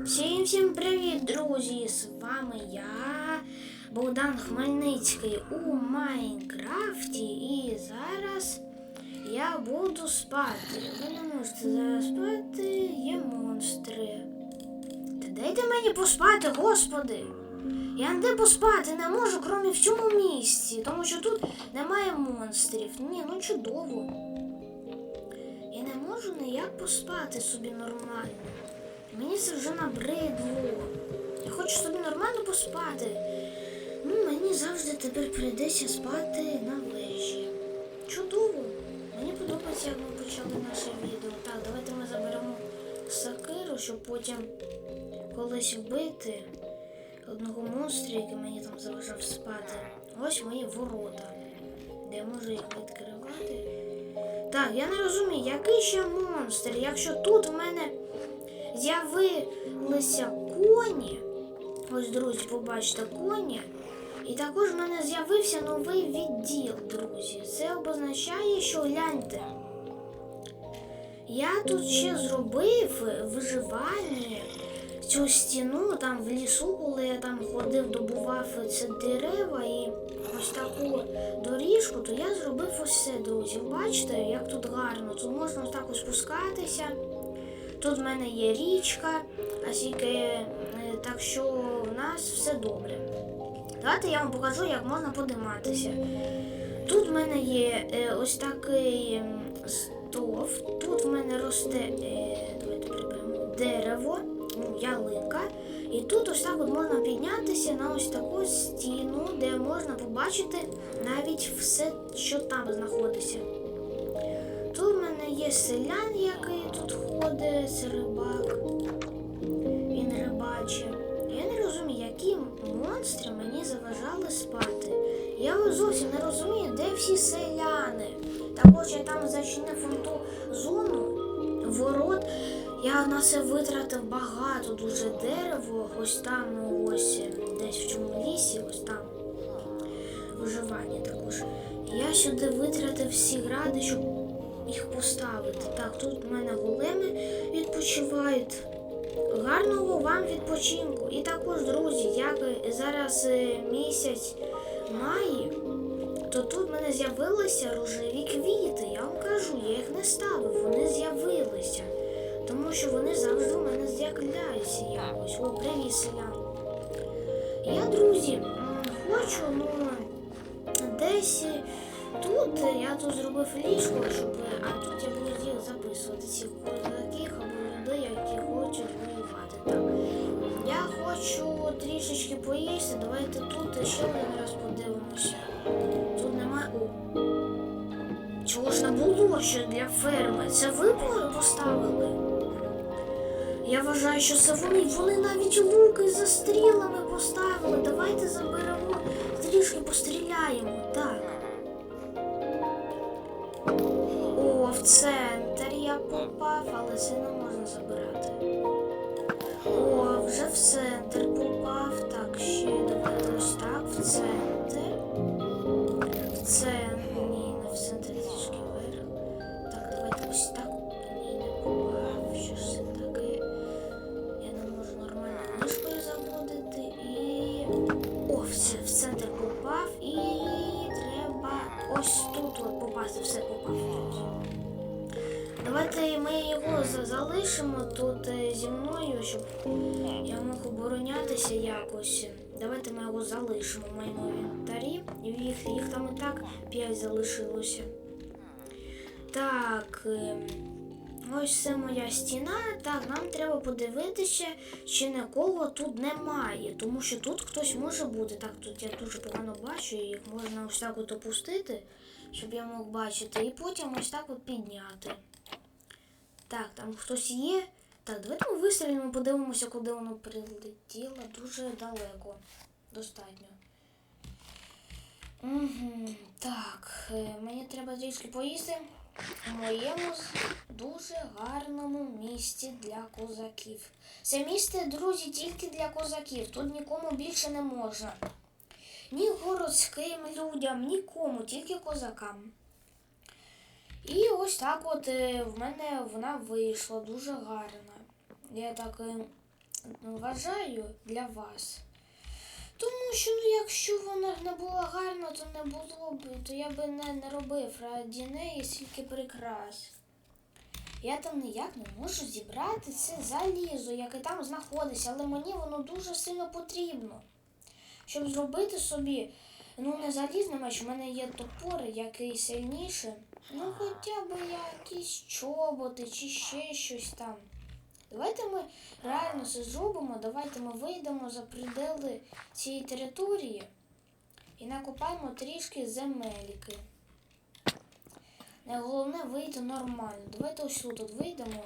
Всім всім привіт, друзі! З вами я, Богдан Хмельницький у Майнкрафті. І зараз я буду спати. Ви не можете зараз спати, є монстри. Та дайте мені поспати, господи! Я ніде поспати не можу, крім в цьому місці, тому що тут немає монстрів. Ні, ну чудово. Я не можу ніяк поспати собі нормально. Мені це вже набридло. Я хочу собі нормально поспати. Ну, мені завжди тепер прийдеться спати на вежі. Чудово. Мені подобається, як ми почали наше відео. Так, давайте ми заберемо сакиру, щоб потім колись вбити одного монстра, який мені там заважав спати. Ось мої ворота, де я можу їх відкривати. Так, я не розумію, який ще монстр, якщо тут в мене з'явилися коні. Ось, друзі, побачите коні. І також в мене з'явився новий відділ, друзі. Це означає, що гляньте. Я тут ще зробив виживання цю стіну там в лісу, коли я там ходив, добував ці дерева і ось таку доріжку, то я зробив ось це, друзі. Бачите, як тут гарно. Тут можна так спускатися. Тут в мене є річка, а тільки е, так що в нас все добре. Давайте я вам покажу, як можна подиматися. Тут в мене є е, ось такий стов, тут в мене росте е, давайте приберемо, дерево, ну, ялинка. І тут ось так от можна піднятися на ось таку стіну, де можна побачити навіть все, що там знаходиться. Є селян, який тут ходить, рибак. Він рибачить. Я не розумію, які монстри мені заважали спати. Я зовсім не розумію, де всі селяни. Також я там зачинив ту зону ворот. Я на це витратив багато дуже дерева. Ось там, ну, ось десь в цьому лісі, ось там виживання також. Я сюди витратив всі гради, щоб їх поставити. Так, тут в мене големи відпочивають. Гарного вам відпочинку. І також, друзі, як зараз е, місяць має, то тут в мене з'явилися рожеві квіти. Я вам кажу, я їх не ставив, вони з'явилися. Тому що вони завжди в мене з'являються якось. О, привіт, селян. Я, друзі, хочу, ну, десь е, тут я тут зробив ліжко, щоб. е, А тут я буду їх записувати цих козаків або людей, які хочуть воювати. Так. Я хочу трішечки поїсти. Давайте тут ще один раз подивимося. Тут немає. Чого ж не було ще для ферми? Це ви поставили? Я вважаю, що це вони. Вони навіть луки за стрілами поставили. Давайте заберемо, трішки постріляємо. Так. Центр я попав, але це можна забирати. О, вже в центр попав. Так, ще давайте ось так, в центр. В центр. Ні, не в центр трішки вверх. Так, давайте ось так. Ні, не попав. Що ж це таке? Я не можу нормально мишкою заводити і. О, все, в центр попав Давайте ми його залишимо тут е, зі мною, щоб я мог оборонятися якось. Давайте ми його залишимо в моєму інвентарі. Їх, їх там і так 5 залишилося. Так. ем, Ось це моя стіна. Так, нам треба подивитися, чи нікого тут немає, тому що тут хтось може бути. Так, тут я дуже погано бачу, їх можна ось так от опустити, щоб я мог бачити, і потім ось так от підняти. Так, там хтось є. Так, давайте ми вистрілимо, подивимося, куди воно прилетіло. Дуже далеко. Достатньо. Угу, так, е, мені треба трішки поїсти у моєму дуже гарному місті для козаків. Це місце, друзі, тільки для козаків. Тут нікому більше не можна. Ні городським людям, нікому, тільки козакам. І ось так от е, в мене вона вийшла дуже гарна. Я так е, вважаю для вас. Тому що, ну, якщо вона не була гарна, то не було б, то я би не, не робив раді неї стільки прикрас. Я там ніяк не можу зібрати це залізо, яке там знаходиться, але мені воно дуже сильно потрібно. Щоб зробити собі, ну не залізний меч, у мене є топор, який сильніше. Ну хоча б якісь чоботи чи ще щось там. Давайте ми реально це зробимо, давайте ми вийдемо за придели цієї території і накопаємо трішки земельки. Головне вийти нормально. Давайте ось тут вийдемо.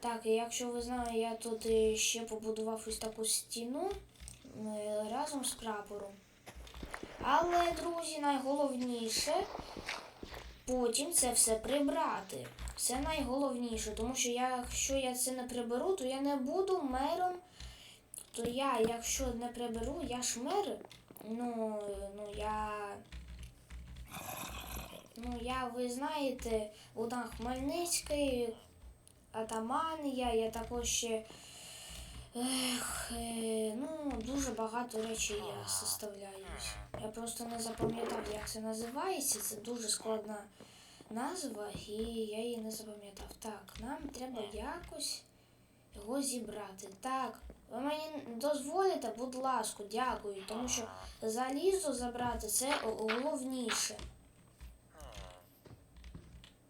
Так, і якщо ви знаєте, я тут ще побудував ось таку стіну е, разом з прапором. Але, друзі, найголовніше потім це все прибрати. Це найголовніше, тому що я, якщо я це не приберу, то я не буду мером. То я, якщо не приберу, я ж мер. Ну, ну я. Ну, я, ви знаєте, Богдан Хмельницький, атаман я, я також ще. Ех, е, ну, дуже багато речей я составляюсь. Я просто не запам'ятав, як це називається. Це дуже складна назва, і я її не запам'ятав. Так, нам треба якось його зібрати. Так, ви мені дозволите, будь ласка, дякую, тому що залізо забрати це головніше.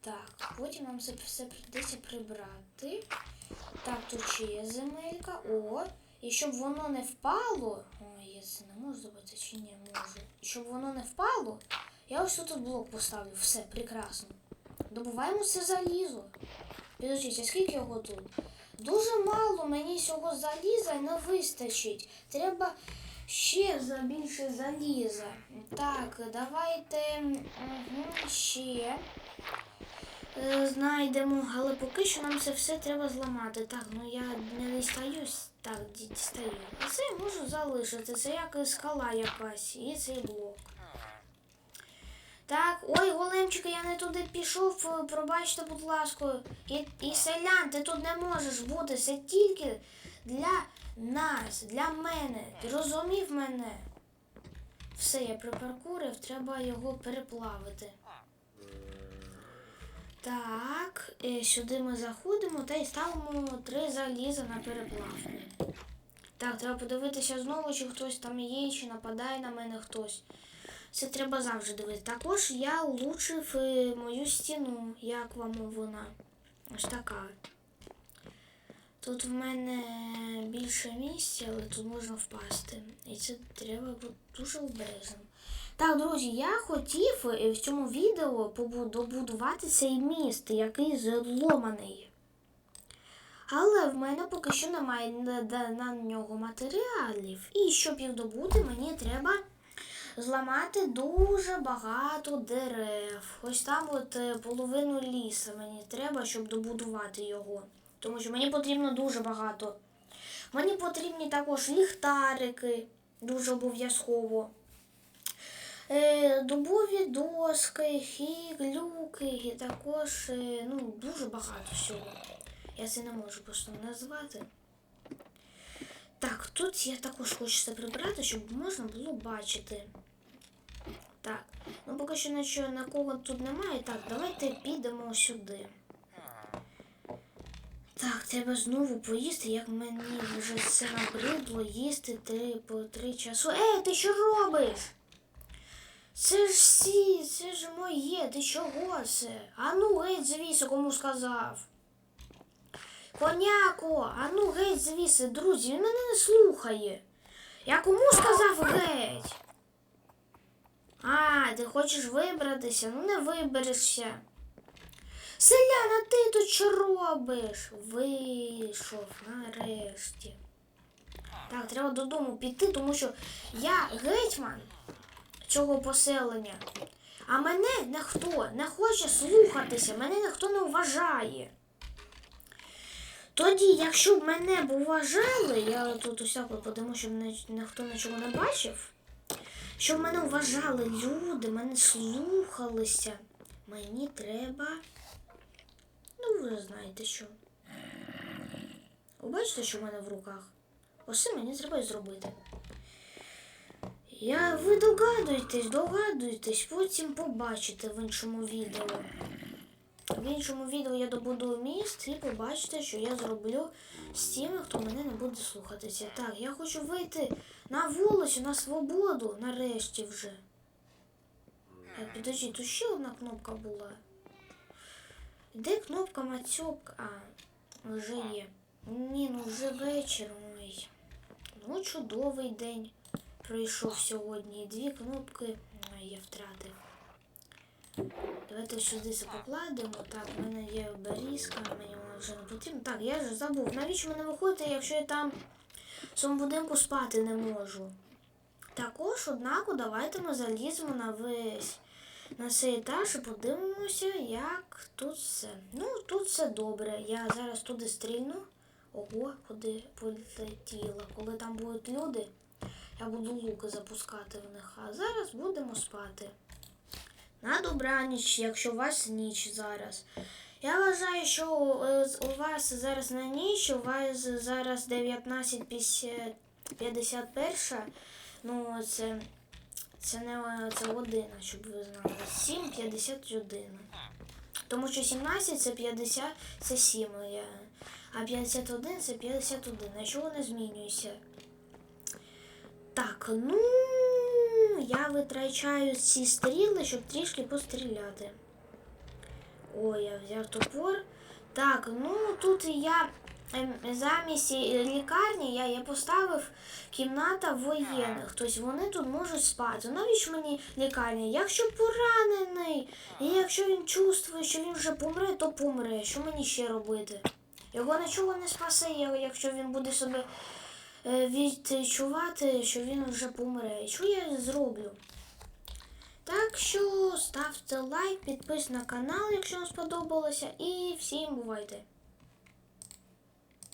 Так, потім нам це все прийдеться прибрати. Так, тут ще є земелька. О, і щоб воно не впало. Ой, я це не можу зробити чи ні можу. І щоб воно не впало, я ось тут блок поставлю. Все, прекрасно. Добуваємо це залізо. Підождіть, а скільки його тут? Дуже мало мені цього заліза не вистачить. Треба ще за більше заліза. Так, давайте угу, ще знайдемо, але поки що нам це все треба зламати. Так, ну я не дістаюсь. Так, ді- дістаю. А це я можу залишити. Це як скала якась. І цей блок. Так, ой, големчики, я не туди пішов, е, пробачте, будь ласка. І, і селян, ти тут не можеш бути. Це тільки для нас, для мене. Ти розумів мене? Все, я припаркурив, треба його переплавити. Так, е, сюди ми заходимо та й ставимо три заліза на переплавку. Так, треба подивитися знову, чи хтось там є, чи нападає на мене хтось. Це треба завжди дивитися. Також я улучшив е, мою стіну, як вам вона. Ось така. Тут в мене більше місця, але тут можна впасти. І це треба бути дуже обережним. Так, друзі, я хотів е, в цьому відео добудувати цей міст, який зломаний. Але в мене поки що немає на нього матеріалів. І щоб їх добути, мені треба зламати дуже багато дерев. Ось там от е, половину ліса мені треба, щоб добудувати його. Тому що мені потрібно дуже багато. Мені потрібні також ліхтарики, дуже обов'язково. Е, дубові доски, глюки, і також е, ну, дуже багато всього. Я це не можу просто назвати. Так, тут я також хочу це прибрати, щоб можна було бачити. Так, ну поки що нічого на кого тут немає. Так, давайте підемо сюди. Так, треба знову поїсти, як мені вже все набридло їсти три по три часу. Ей, ти що робиш? Це ж всі, це ж моє, ти чого це? А ну геть звіси, кому сказав. Коняко, а ну геть звіси, друзі, він мене не слухає. Я кому сказав геть? А, ти хочеш вибратися? Ну не виберешся. Селяна, ти тут що робиш? Вийшов нарешті. Так, треба додому піти, тому що я гетьман цього поселення. А мене ніхто не хоче слухатися, мене ніхто не вважає. Тоді, якщо б мене б вважали, я тут усяко подиму, щоб ніхто нічого не бачив. Щоб мене вважали люди, мене слухалися. Мені треба. Ви знаєте що. Ви бачите, що в мене в руках? Ось мені треба зробити. Я ви догадуєтесь, догадуєтесь, потім побачите в іншому відео. В іншому відео я добуду міст і побачите, що я зроблю з тими, хто мене не буде слухатися. Так, я хочу вийти на вулицю, на свободу, нарешті вже. Е, Підожди, тут ще одна кнопка була. Де кнопка Мацьок? А, вже є. Ні, ну вже вечір. Ой. Ну, чудовий день пройшов сьогодні. Дві кнопки я втратив. Давайте сюди це покладемо. Так, в мене є берізка, мені вона вже не потрібна. Так, я ж забув. Навіщо мене виходити, якщо я там в цьому будинку спати не можу? Також, однако, давайте ми заліземо на весь на цей етаж і подивимося, як тут все. Ну, тут все добре. Я зараз туди стрільну. Ого, куди полетіла. Коли там будуть люди, я буду луки запускати в них. А зараз будемо спати. На добраніч, якщо у вас ніч зараз. Я вважаю, що е, у вас зараз не ніч, у вас зараз 19.51. Ну, це, це не це година, щоб ви знали. 7.51. Тому що 17 це 50, це 7. я- А 51 це 51. Нічого не змінюється. Так, ну я витрачаю ці стріли, щоб трішки постріляти. Ой, я взяв топор. Так, ну тут я замість е, лікарні я, я поставив кімната воєнних. Тобто вони тут можуть спати. Навіщо мені лікарня? Якщо поранений, і якщо він чувствує, що він вже помре, то помре. Що мені ще робити? Його нічого не спасе, якщо він буде себе е, відчувати, що він вже помре. Що я зроблю? Так що ставте лайк, підписуйтесь на канал, якщо вам сподобалося, і всім бувайте!